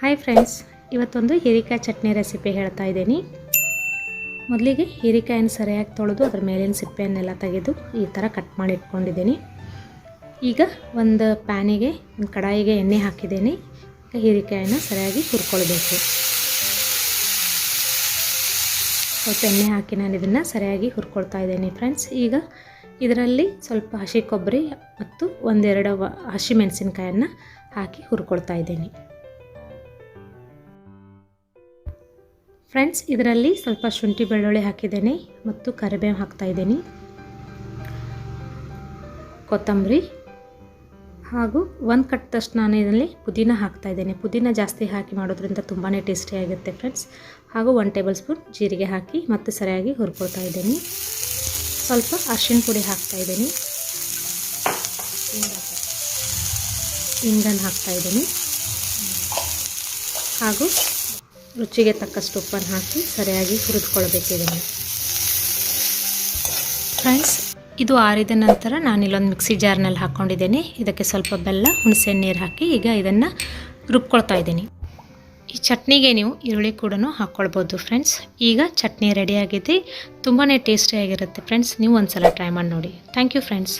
Hi friends ಇವತ್ತೊಂದು ಹೀರೆಕಾಯಿ chutney recipe ಹೇಳ್ತಾ ಇದ್ದೀನಿ. ಮೊದಲಿಗೆ ಹೀರೆಕಾಯನ್ನು ಸರಿಯಾಗಿ ತೊಳೆದು ಅದ್ರ ಮೇಲಿನ ಸಿಪ್ಪೆಯನ್ನೆಲ್ಲ ತೆಗೆದು ಈ ಥರ ಕಟ್ ಮಾಡಿ ಇಟ್ಕೊಂಡಿದ್ದೀನಿ. ಈಗ ಒಂದು ಪ್ಯಾನಿಗೆ, ಒಂದು ಕಡಾಯಿಗೆ ಎಣ್ಣೆ ಹಾಕಿದ್ದೀನಿ. ಈಗ ಹೀರಿಕಾಯನ್ನು ಸರಿಯಾಗಿ ಹುರ್ಕೊಳ್ಬೇಕು. ಸ್ವಲ್ಪ ಎಣ್ಣೆ ಹಾಕಿ ನಾನು ಇದನ್ನು ಸರಿಯಾಗಿ ಹುರ್ಕೊಳ್ತಾ ಇದ್ದೀನಿ ಫ್ರೆಂಡ್ಸ್ ಈಗ ಇದರಲ್ಲಿ ಸ್ವಲ್ಪ ಹಸಿ ಕೊಬ್ಬರಿ ಮತ್ತು ಒಂದೆರಡು ವ ಹಸಿ ಮೆಣಸಿನ್ಕಾಯನ್ನು ಹಾಕಿ ಹುರ್ಕೊಳ್ತಾ ಇದ್ದೀನಿ. ಫ್ರೆಂಡ್ಸ್, ಇದರಲ್ಲಿ ಸ್ವಲ್ಪ ಶುಂಠಿ ಬೆಳ್ಳುಳ್ಳಿ ಹಾಕಿದ್ದೇನೆ ಮತ್ತು ಕರಿಬೇವು ಹಾಕ್ತಾ ಇದ್ದೀನಿ. ಕೊತ್ತಂಬರಿ ಹಾಗೂ ಒಂದು ಕಟ್ಟದಷ್ಟು ನಾನು ಇದರಲ್ಲಿ ಪುದೀನ ಹಾಕ್ತಾ ಇದ್ದೇನೆ. ಪುದೀನ ಜಾಸ್ತಿ ಹಾಕಿ ಮಾಡೋದ್ರಿಂದ ತುಂಬಾ ಟೇಸ್ಟಿಯಾಗುತ್ತೆ ಫ್ರೆಂಡ್ಸ್. ಹಾಗೂ ಒನ್ ಟೇಬಲ್ ಸ್ಪೂನ್ ಜೀರಿಗೆ ಹಾಕಿ ಮತ್ತೆ ಸರಿಯಾಗಿ ಹುರ್ಕೊಳ್ತಾ ಇದ್ದೀನಿ. ಸ್ವಲ್ಪ ಅರಿಶಿಣ ಪುಡಿ ಹಾಕ್ತಾಯಿದ್ದೀನಿ ಹಾಕ್ತಾ ಇದ್ದೀನಿ. ಹಾಗೂ ರುಚಿಗೆ ತಕ್ಕಷ್ಟು ಉಪ್ಪನ್ನು ಹಾಕಿ ಸರಿಯಾಗಿ ಹುರಿದುಕೊಳ್ಬೇಕು ಇದನ್ನು. ಫ್ರೆಂಡ್ಸ್, ಇದು ಆರಿದ ನಂತರ ನಾನು ಇಲ್ಲೊಂದು ಮಿಕ್ಸಿ ಜಾರ್ನಲ್ಲಿ ಹಾಕ್ಕೊಂಡಿದ್ದೀನಿ. ಇದಕ್ಕೆ ಸ್ವಲ್ಪ ಬೆಲ್ಲ, ಹುಣಸೆ ನೀರು ಹಾಕಿ ಈಗ ಇದನ್ನು ರುಬ್ಕೊಳ್ತಾ ಇದ್ದೀನಿ. ಈ ಚಟ್ನಿಗೆ ನೀವು ಈರುಳ್ಳಿ ಕೂಡ ಹಾಕ್ಕೊಳ್ಬೋದು ಫ್ರೆಂಡ್ಸ್. ಈಗ ಚಟ್ನಿ ರೆಡಿಯಾಗಿದೆ ತುಂಬಾ ಟೇಸ್ಟಿಯಾಗಿರುತ್ತೆ ಫ್ರೆಂಡ್ಸ್. ನೀವು ಒಂದು ಸಲ ಟ್ರೈ ಮಾಡಿ ನೋಡಿ. Thank you friends.